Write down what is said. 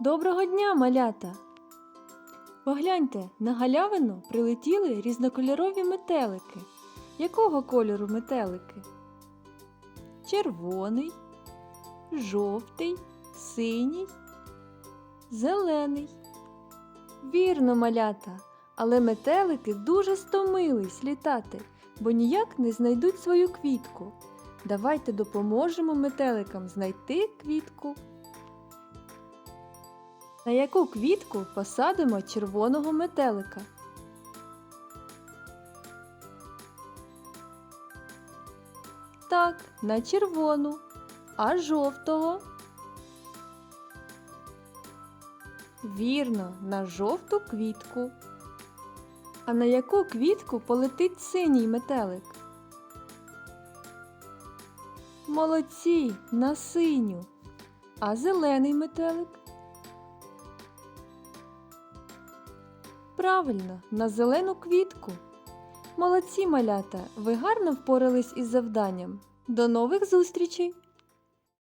Доброго дня, малята! Погляньте, на галявину прилетіли різнокольорові метелики. Якого кольору метелики? Червоний, жовтий, синій, зелений. Вірно, малята, але метелики дуже стомились літати, бо ніяк не знайдуть свою квітку. Давайте допоможемо метеликам знайти квітку. На яку квітку посадимо червоного метелика? Так, на червону, а жовтого. Вірно, на жовту квітку. А на яку квітку полетить синій метелик? Молодці, на синю. А зелений метелик? Правильно, на зелену квітку. Молодці малята, ви гарно впорались із завданням. До нових зустрічей!